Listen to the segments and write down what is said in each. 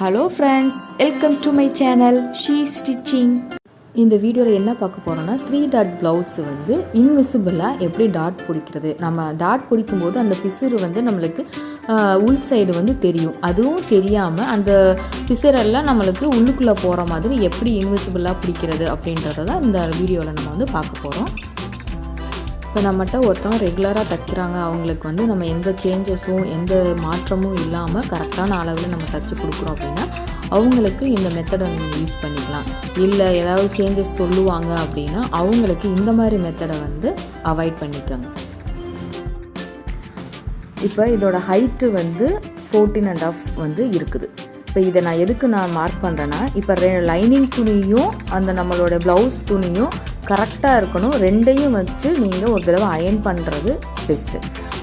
Hello friends welcome to my channel she stitching இந்த வீடியோவில் என்ன பார்க்க போகிறோன்னா த்ரீ டாட் ப்ளவுஸ் வந்து இன்விசிபிளாக எப்படி டாட் பிடிக்கிறது? நம்ம டாட் பிடிக்கும்போது அந்த பிசுறு வந்து நம்மளுக்கு உள் சைடு வந்து தெரியும். அதுவும் தெரியாமல் அந்த பிசுரெல்லாம் நம்மளுக்கு உள்ளுக்குள்ளே போகிற மாதிரி எப்படி இன்விசிபிளாக பிடிக்கிறது அப்படின்றத தான் இந்த வீடியோவில் நம்ம வந்து பார்க்க போகிறோம் இப்போ நம்மகிட்ட ஒருத்தவங்க ரெகுலராக தைக்கிறாங்க. அவங்களுக்கு வந்து நம்ம எந்த சேஞ்சஸும் எந்த மாற்றமும் இல்லாமல் கரெக்டான அளவில் நம்ம தைச்சி கொடுக்குறோம் அப்படின்னா அவங்களுக்கு இந்த மெத்தடை நீங்கள் யூஸ் பண்ணிக்கலாம். இல்லை ஏதாவது சேஞ்சஸ் சொல்லுவாங்க அப்படின்னா அவங்களுக்கு இந்த மாதிரி மெத்தடை வந்து அவாய்ட் பண்ணிக்கோங்க. இப்போ இதோட ஹைட்டு வந்து ஃபோர்டீன் அண்ட் ஆஃப் வந்து இருக்குது. இப்போ இதை நான் எதுக்கு நான் மார்க் பண்ணுறேன்னா இப்போ ரெ லைனிங் துணியும் அந்த நம்மளோட ப்ளவுஸ் துணியும் கரெக்டாக இருக்கணும். ரெண்டையும் வச்சு நீங்கள் ஒரு தடவை அயன் பண்ணுறது பெஸ்ட்டு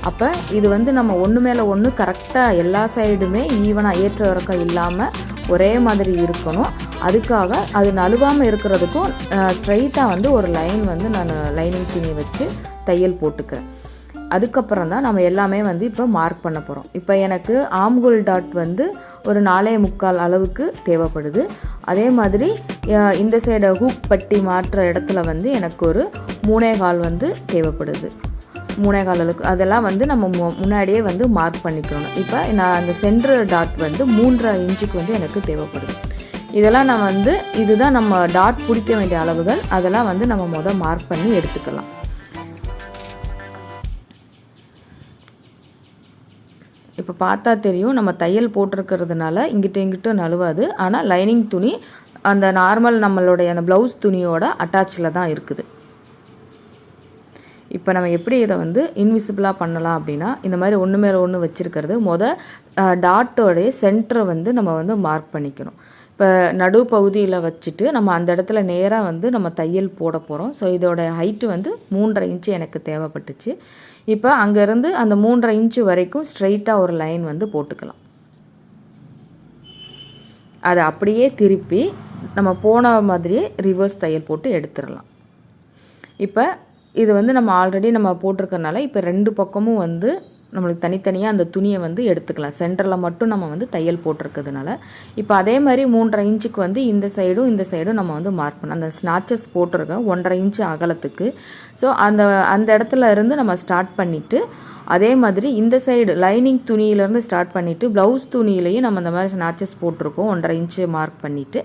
அப்போ இது வந்து நம்ம ஒன்று மேலே ஒன்று கரெக்டாக எல்லா சைடுமே ஈவனாக ஏற்ற இறக்கம் இல்லாமல் ஒரே மாதிரி இருக்கணும். அதுக்காக அது நழுவாமல் இருக்கிறதுக்கும் ஸ்ட்ரைட்டாக வந்து ஒரு லைன் வந்து நான் லைனிங் துணி வச்சு தையல் போட்டுக்கிறேன். அதுக்கப்புறம் தான் நம்ம எல்லாமே வந்து இப்போ மார்க் பண்ண போகிறோம் இப்போ எனக்கு ஆம்குல் டாட் வந்து ஒரு நாலே முக்கால் அளவுக்கு தேவைப்படுது. அதே மாதிரி இந்த சைடு ஹூக் பட்டி மாற்ற இடத்துல வந்து எனக்கு ஒரு மூணே கால் வந்து தேவைப்படுது. மூணே கால் அளவுக்கு அதெல்லாம் வந்து நம்ம மு- முன்னாடியே வந்து மார்க் பண்ணிக்கணும். இப்போ நான் அந்த சென்ட்ரு டாட் வந்து மூன்றரை இன்ச்சுக்கு வந்து எனக்கு தேவைப்படுது. இதெல்லாம் நான் வந்து இதுதான் நம்ம டாட் பிடிக்க வேண்டிய அளவுகள். அதெல்லாம் வந்து நம்ம மொதல் மார்க் பண்ணி எடுத்துக்கலாம். இப்போ பார்த்தா தெரியும் நம்ம தையல் போட்டிருக்கிறதுனால இங்கிட்ட இங்கிட்ட நழுவாது. ஆனால் லைனிங் துணி அந்த நார்மல் நம்மளுடைய அந்த ப்ளவுஸ் துணியோட அட்டாச்சில் தான் இருக்குது. இப்போ நம்ம எப்படி இதை வந்து இன்விசிபிளாக பண்ணலாம் அப்படின்னா இந்த மாதிரி ஒன்று மேலே ஒன்று வச்சுருக்கிறது மொதல் டாட்டோடைய சென்டரை வந்து நம்ம வந்து மார்க் பண்ணிக்கணும். இப்போ நடு பகுதியில் வச்சுட்டு நம்ம அந்த இடத்துல நேராக வந்து நம்ம தையல் போட போகிறோம் ஸோ இதோட ஹைட்டு வந்து மூன்றரை இன்ச்சு எனக்கு தேவைப்பட்டுச்சு. இப்போ அங்கேருந்து அந்த மூன்றரை இன்ச்சு வரைக்கும் ஸ்ட்ரைட்டாக ஒரு லைன் வந்து போட்டுக்கலாம். அதை அப்படியே திருப்பி நம்ம போன மாதிரியே ரிவர்ஸ் தையல் போட்டு எடுத்துடலாம். இப்போ இது வந்து நம்ம ஆல்ரெடி நம்ம போட்டிருக்கனால இப்போ ரெண்டு பக்கமும் வந்து நம்மளுக்கு தனித்தனியாக அந்த துணியை வந்து எடுத்துக்கலாம். சென்டரில் மட்டும் நம்ம வந்து தையல் போட்டிருக்கிறதுனால. இப்போ அதே மாதிரி மூன்றரை இன்ச்சுக்கு வந்து இந்த சைடும் இந்த சைடும் நம்ம வந்து மார்க் பண்ணலாம் அந்த ஸ்நாச்சஸ் போட்டிருக்கோம் ஒன்றரை இன்ச்சு அகலத்துக்கு. ஸோ அந்த அந்த இடத்துல இருந்து நம்ம ஸ்டார்ட் பண்ணிவிட்டு அதே மாதிரி இந்த சைடு லைனிங் துணியிலேருந்து ஸ்டார்ட் பண்ணிவிட்டு ப்ளவுஸ் துணியிலையும் நம்ம இந்த மாதிரி ஸ்நாச்சஸ் போட்டிருக்கோம். ஒன்றரை இன்ச்சு மார்க் பண்ணிவிட்டு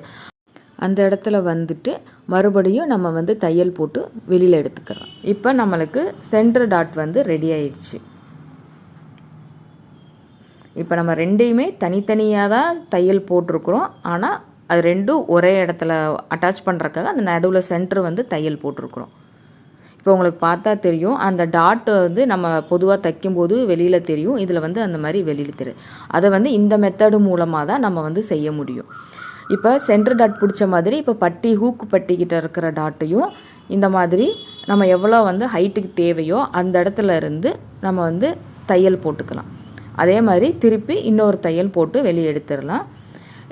அந்த இடத்துல வந்துட்டு மறுபடியும் நம்ம வந்து தையல் போட்டு வெளியில் எடுத்துக்கிறோம் இப்போ நம்மளுக்கு சென்டர் டாட் வந்து ரெடி ஆயிடுச்சு. இப்போ நம்ம ரெண்டையுமே தனித்தனியாக தான் தையல் போட்டிருக்கிறோம். ஆனால் அது ரெண்டும் ஒரே இடத்துல அட்டாச் பண்ணுறக்காக அந்த நடுவில் சென்டர் வந்து தையல் போட்டிருக்கிறோம். இப்போ உங்களுக்கு பார்த்தா தெரியும் அந்த டாட் வந்து நம்ம பொதுவாக தைக்கும்போது வெளியில் தெரியும். இதில் வந்து அந்த மாதிரி வெளியில் தெரியும். அதை வந்து இந்த மெத்தடு மூலமாக தான் நம்ம வந்து செய்ய முடியும். இப்போ சென்டர் டாட் பிடிச்ச மாதிரி இப்போ பட்டி ஹூக்கு பட்டிக்கிட்ட இருக்கிற டாட்டையும் இந்த மாதிரி நம்ம எவ்வளோ வந்து ஹைட்டுக்கு தேவையோ அந்த இடத்துல இருந்து நம்ம வந்து தையல் போட்டுக்கலாம். அதே மாதிரி திருப்பி இன்னொரு தையல் போட்டு வெளியே எடுத்துடலாம்.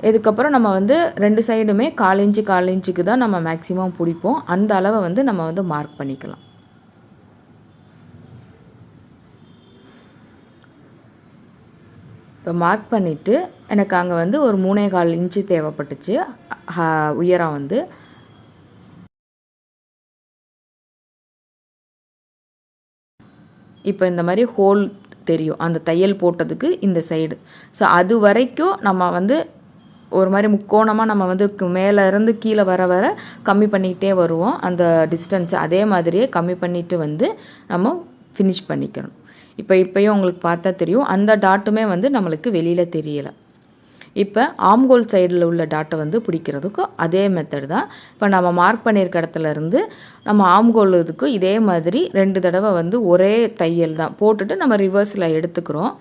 இதுக்கப்புறம் நம்ம வந்து ரெண்டு சைடுமே கால் இன்ச்சு கால் இன்ச்சுக்கு தான் நம்ம மேக்ஸிமம் பிடிப்போம். அந்த அளவை வந்து நம்ம வந்து மார்க் பண்ணிக்கலாம். இப்போ மார்க் பண்ணிவிட்டு எனக்கு அங்கே வந்து ஒரு மூணே கால் இன்ச்சு தேவைப்பட்டுச்சு. உயரம் வந்து. இப்போ இந்த மாதிரி ஹோல் தெரியும். அந்த தையல் போட்டதுக்கு இந்த சைடு ஸோ அது வரைக்கும் நம்ம வந்து ஒரு மாதிரி முக்கோணமாக நம்ம வந்து மேலே இருந்து கீழே வர வர கம்மி பண்ணிக்கிட்டே வருவோம். அந்த டிஸ்டன்ஸ் அதே மாதிரியே கம்மி பண்ணிட்டு வந்து நம்ம ஃபினிஷ் பண்ணிக்கணும். இப்போ இப்போயும் உங்களுக்கு பார்த்தா தெரியும். அந்த டாட்டுமே வந்து நம்மளுக்கு வெளியில் தெரியலை. இப்போ ஆம்கோல் சைடில் உள்ள டாட்டை வந்து பிடிக்கிறதுக்கும் அதே மெத்தட் தான். இப்போ நம்ம மார்க் பண்ணியிருக்க இடத்துல இருந்து நம்ம ஆம்கோல் இதுக்கு இதே மாதிரி ரெண்டு தடவை வந்து ஒரே தையல் தான். போட்டுட்டு நம்ம ரிவர்ஸில் எடுத்துக்கிறோம்.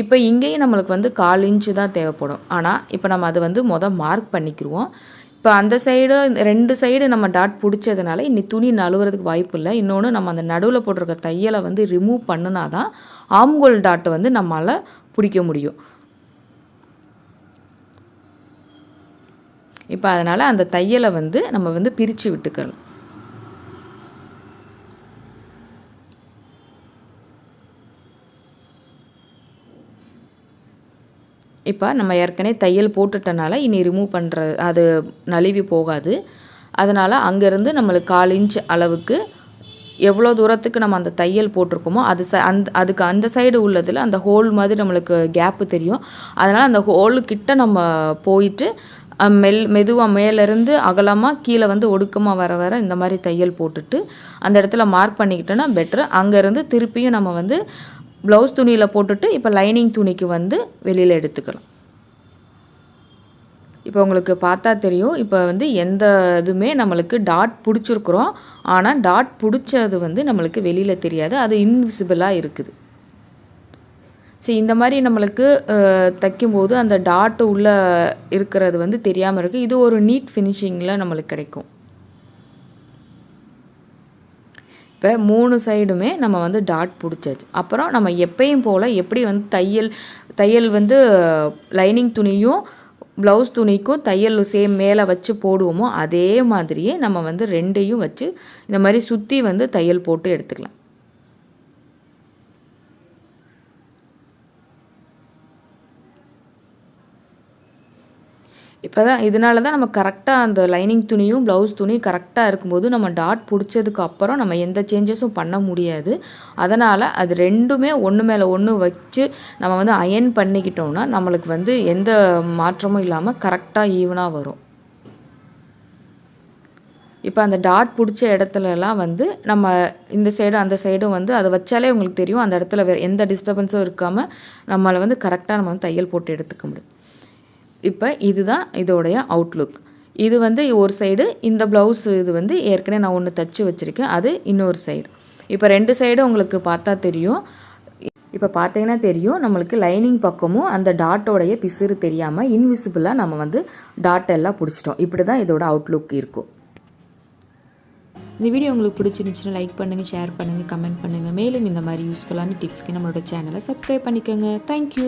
இப்போ இங்கேயும் நம்மளுக்கு வந்து கால் இன்ச்சு தான் தேவைப்படும். ஆனால் இப்போ நம்ம அதை வந்து மொதல் மார்க் பண்ணிக்கிடுவோம் இப்போ அந்த சைடு ரெண்டு சைடு நம்ம டாட் பிடிச்சதுனால இன்னி துணி நழுவுறதுக்கு வாய்ப்பு இல்லை. இன்னொன்று நம்ம அந்த நடுவில் போட்டிருக்க தையலை வந்து ரிமூவ் பண்ணுனா தான் ஆம்கோல் டாட்டை வந்து நம்மளால் பிடிக்க முடியும். இப்போ அதனால் அந்த தையலை வந்து நம்ம வந்து பிரித்து விட்டுக்கலாம் இப்போ நம்ம ஏற்கனவே தையல் போட்டுட்டனால இனி ரிமூவ் பண்ணுற அது நழுவி போகாது. அதனால் அங்கேருந்து நம்மளுக்கு கால் இன்ச் அளவுக்கு எவ்வளோ தூரத்துக்கு நம்ம அந்த தையல் போட்டிருக்கோமோ அது ச அந்த அதுக்கு அந்த சைடு உள்ளதில் அந்த ஹோல் மாதிரி நம்மளுக்கு கேப்பு தெரியும். அதனால் அந்த ஹோலுக்கிட்ட நம்ம போயிட்டு மெல் மெதுவாக மேலேருந்து அகலமாக கீழே வந்து ஒடுக்கமாக வர வர இந்த மாதிரி தையல் போட்டுட்டு அந்த இடத்துல மார்க் பண்ணிக்கிட்டோன்னா பெட்ரு அங்கேருந்து திருப்பியும் நம்ம வந்து ப்ளவுஸ் துணியில் போட்டுட்டு இப்போ லைனிங் துணிக்கு வந்து வெளியில் எடுத்துக்கலாம். இப்போ உங்களுக்கு பார்த்தா தெரியும். இப்போ வந்து எந்த இதுவுமே நம்மளுக்கு டாட் பிடிச்சிருக்குறோம். ஆனால் டாட் பிடிச்சது வந்து நம்மளுக்கு வெளியில் தெரியாது. அது இன்விசிபிளாக இருக்குது. சரி இந்த மாதிரி நம்மளுக்கு தைக்கும்போது அந்த டாட் உள்ளே இருக்கிறது வந்து தெரியாமல் இருக்குது இது ஒரு நீட் ஃபினிஷிங்கில் நம்மளுக்கு கிடைக்கும். இப்போ மூணு சைடுமே நம்ம வந்து டாட் பிடிச்சாச்சு. அப்புறம் நம்ம எப்பயும் போல் எப்படி வந்து தையல் தையல் வந்து லைனிங் துணியும் ப்ளவுஸ் துணிக்கும் தையல் சேம் மேலே வச்சு போடுவோமோ அதே மாதிரியே நம்ம வந்து ரெண்டையும் வச்சு இந்த மாதிரி சுற்றி வந்து தையல் போட்டு எடுத்துக்கலாம். இப்போ தான் இதனால தான் நம்ம கரெக்டாக அந்த லைனிங் துணியும் ப்ளவுஸ் துணியும் கரெக்டாக இருக்கும்போது நம்ம டாட் பிடிச்சதுக்கு அப்புறம் நம்ம எந்த சேஞ்சஸும் பண்ண முடியாது. அதனால் அது ரெண்டுமே ஒன்று மேலே ஒன்று வச்சு நம்ம வந்து அயன் பண்ணிக்கிட்டோம்னா நம்மளுக்கு வந்து எந்த மாற்றமும் இல்லாமல் கரெக்டாக ஈவனாக வரும். இப்போ அந்த டாட் பிடிச்ச இடத்துலலாம் வந்து நம்ம இந்த சைடும் அந்த சைடும் வந்து அதை வச்சாலே உங்களுக்கு தெரியும். அந்த இடத்துல வேறு எந்த டிஸ்டர்பன்ஸும் இருக்காமல் நம்மளை வந்து கரெக்டாக நம்ம வந்து தையல் போட்டு எடுத்துக்க முடியும். இப்போ இதுதான் இதோடைய அவுட்லுக் இது வந்து ஒரு சைடு இந்த ப்ளவுஸ் இது வந்து ஏற்கனவே நான் ஒன்று தச்சு வச்சுருக்கேன். அது இன்னொரு சைடு இப்போ ரெண்டு சைடும் உங்களுக்கு பார்த்தா தெரியும். இப்போ பார்த்தீங்கன்னா தெரியும். நம்மளுக்கு லைனிங் பக்கமும் அந்த டாட்டோடைய பிசிறு தெரியாமல் இன்விசிபிளாக நம்ம வந்து டாட் எல்லாம் பிடிச்சிட்டோம். இப்படி தான் இதோட அவுட்லுக் இருக்கும். இந்த வீடியோ உங்களுக்கு பிடிச்சிருந்துச்சுன்னா லைக் பண்ணுங்கள் ஷேர் பண்ணுங்கள் கமெண்ட் பண்ணுங்கள் மேலும் இந்த மாதிரி யூஸ்ஃபுல்லான டிப்ஸ்க்கு நம்மளோட சேனலை சப்ஸ்கிரைப் பண்ணிக்கோங்க. தேங்க்யூ